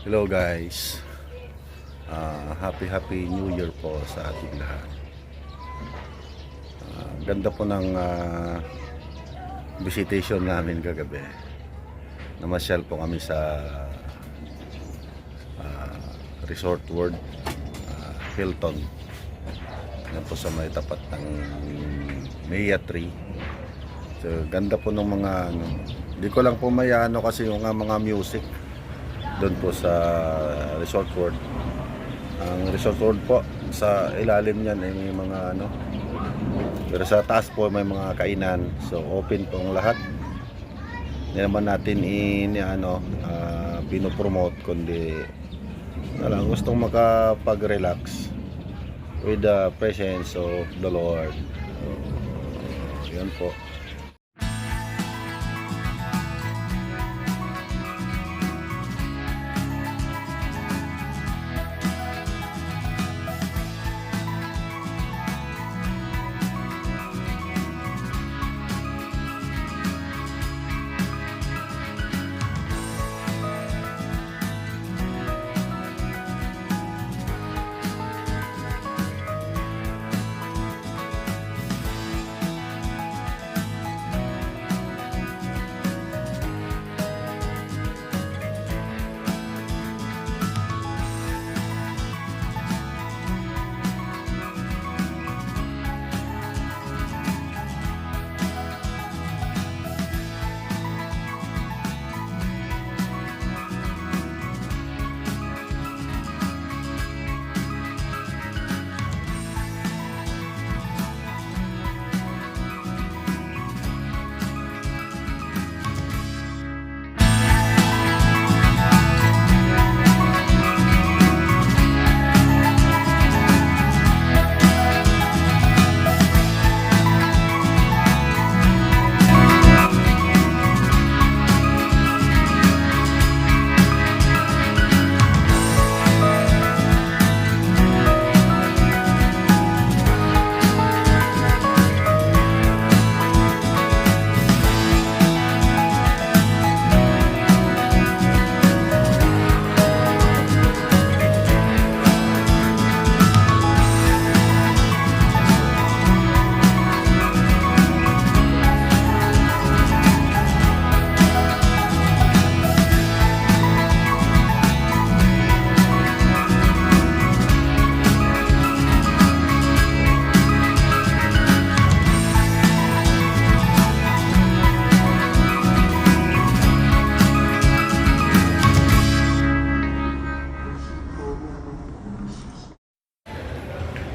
Hello guys. Ah, happy happy New Year po sa ating lahat. Ah, ganda po ng ah, visitation namin kagabi. Namasyal po kami sa ah, Resort World ah, Hilton. Yan po sa may tapat ng Maya Tree. So, ganda po ng mga ano. Hindi ko lang po may ano kasi yung mga music doon po sa Resort World. Ang Resort World po sa ilalim niyan ay may mga ano pero sa taas po may mga kainan. So open po ang lahat. Hindi naman natin in ano ah, pinopromote kundi na lang gustong makapag-relax with the presence of the Lord. So, yan po.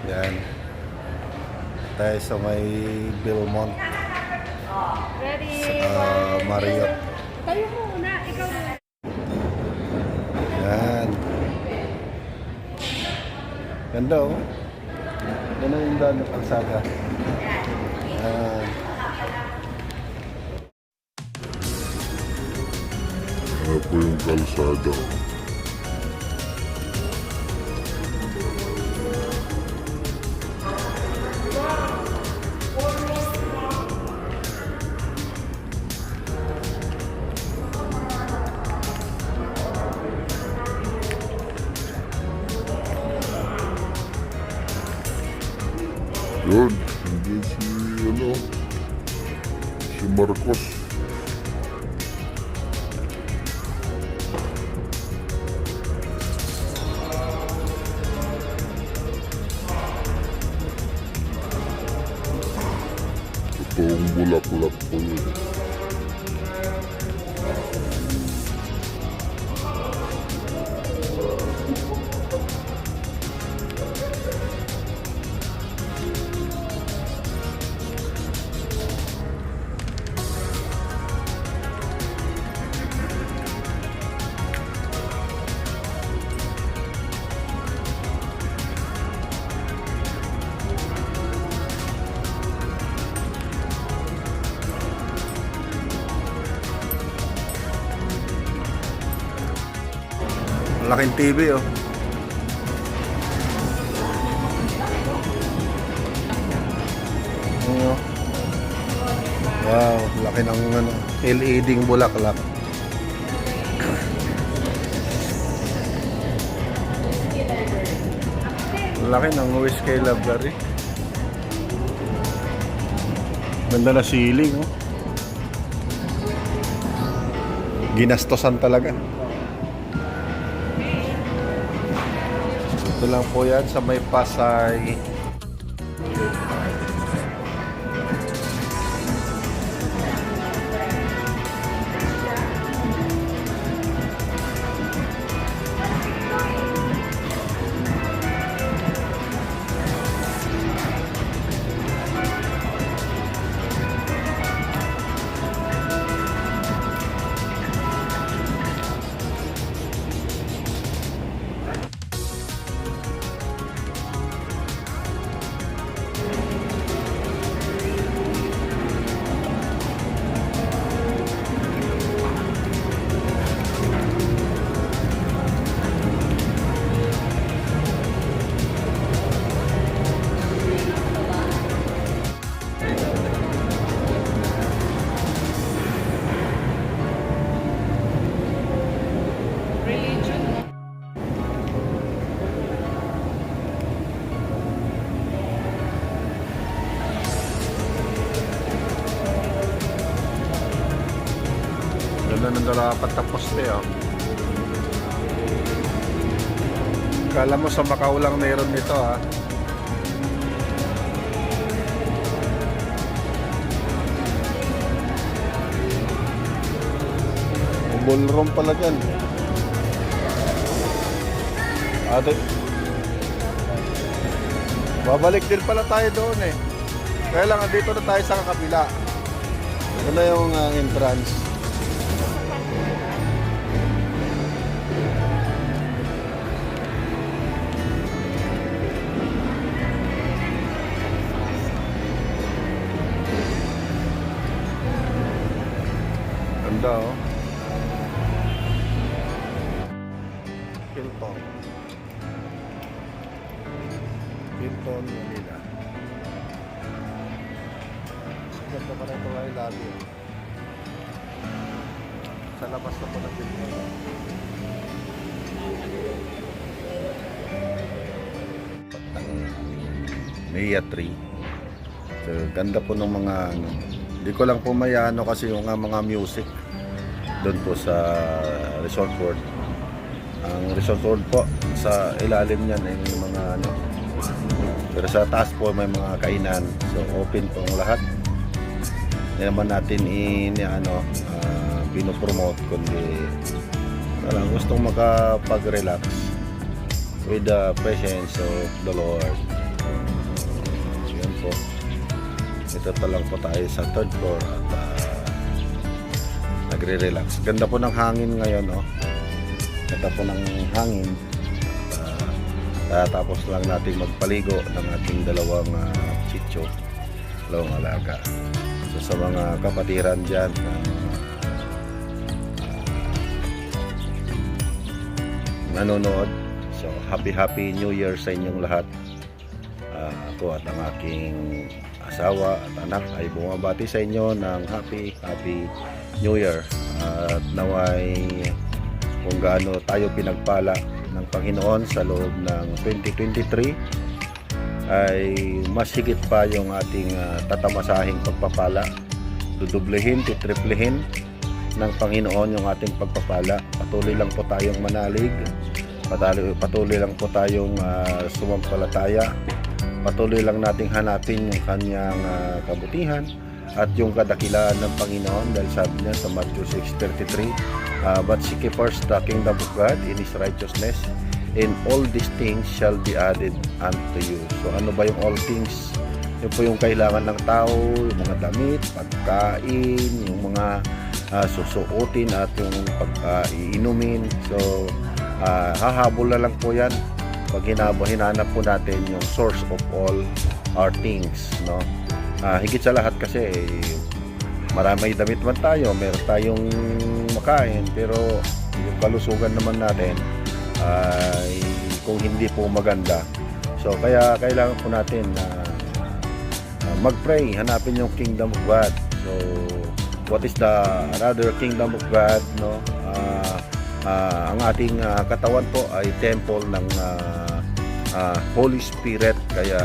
Yan. Tayo sa may Belmont, Ready? uh, Marriott. Tayo muna, ikaw na. Yan. Ganda oh. Ganda yung daan ng kalsada. Yan. Ano po yung kalsada? Yun, hindi si, ano, si Marcos. Totoong bulak-bulak po yun. Malaking TV oh. Ano wow, laki ng ano, LED ng bulaklak. Laki ng whiskey library. Ganda na ceiling oh. Ginastosan talaga. Ito lang po yan sa may Pasay. Ganda ng dalapat na poste, oh. Kala mo sa Macau lang mayroon nito, ah. Ballroom pala dyan. Ate. Babalik din pala tayo doon eh. Kaya lang, dito na tayo sa kabila. Na yung ah, entrance. Ganda oh. Hilton. Hilton, Manila. Ganda pa rin ito ay lobby. oh. Sa labas na po ng Hilton. ng Maya Tree. So, ganda po ng mga ano. Hindi ko lang po may ano kasi yung mga music doon po sa Resort World. Ang Resort World po sa ilalim niyan ay may mga ano. Pero sa taas po may mga kainan. So open po ang lahat. Hindi naman natin in ano uh, pinopromote kundi alam, gustong makapag-relax with the presence of the Lord. Ito pa lang po tayo sa third floor at ah, nagre-relax. Ganda po ng hangin ngayon, oh. Ganda po ng hangin. At, ah, tapos lang natin magpaligo ng ating dalawang uh, chicho, dalawang alaga. So, sa mga kapatiran dyan, ah, nanonood. So, happy happy New Year sa inyong lahat. Ah, ako at ang aking asawa at anak ay bumabati sa inyo ng happy happy New Year. At naway kung gaano tayo pinagpala ng Panginoon sa loob ng 2023 ay mas higit pa yung ating ah, tatamasahing pagpapala. Dudublehin, titriplehin ng Panginoon yung ating pagpapala. Patuloy lang po tayong manalig. Patuloy, patuloy lang po tayong ah, sumampalataya. Patuloy lang nating hanapin yung kanyang ah, kabutihan at yung kadakilaan ng Panginoon dahil sabi niya sa Matthew 6.33 ah, But seek first the kingdom of God in His righteousness and all these things shall be added unto you. So ano ba yung all things? Yun po yung kailangan ng tao, yung mga damit, pagkain, yung mga ah, susuotin at yung pagkaiinumin. So, ah, hahabol na lang po yan pag hinab hinanap po natin yung source of all our things. No? Ah, higit sa lahat kasi, marami damit man tayo, meron tayong makain, pero yung kalusugan naman natin ay kung hindi po maganda. So, kaya kailangan po natin na uh, mag-pray, hanapin yung kingdom of God. So, what is the another kingdom of God, no? Ah, ah, ang ating ah, katawan po ay temple ng ah, ah, Holy Spirit kaya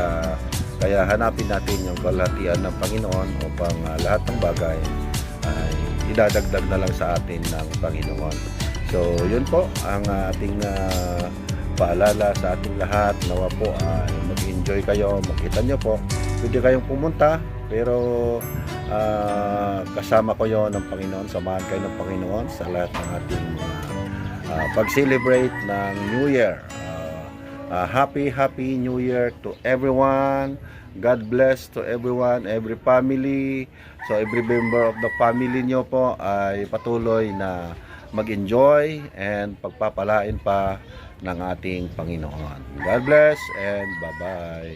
kaya hanapin natin yung kalahatian ng Panginoon upang ah, lahat ng bagay ay idadagdag na lang sa atin ng Panginoon. So, yun po ang ating ah, paalala sa ating lahat. Nawa po ay mag-enjoy kayo. Makita nyo po, pwede kayong pumunta pero ah, kasama ko yon ng Panginoon. Samahan kayo ng Panginoon sa lahat ng ating ah, pag-celebrate ng New Year. Ah, ah, happy, happy New Year to everyone. God bless to everyone, every family. So every member of the family nyo po ay patuloy na mag-enjoy and pagpapalain pa ng ating Panginoon. God bless and bye-bye.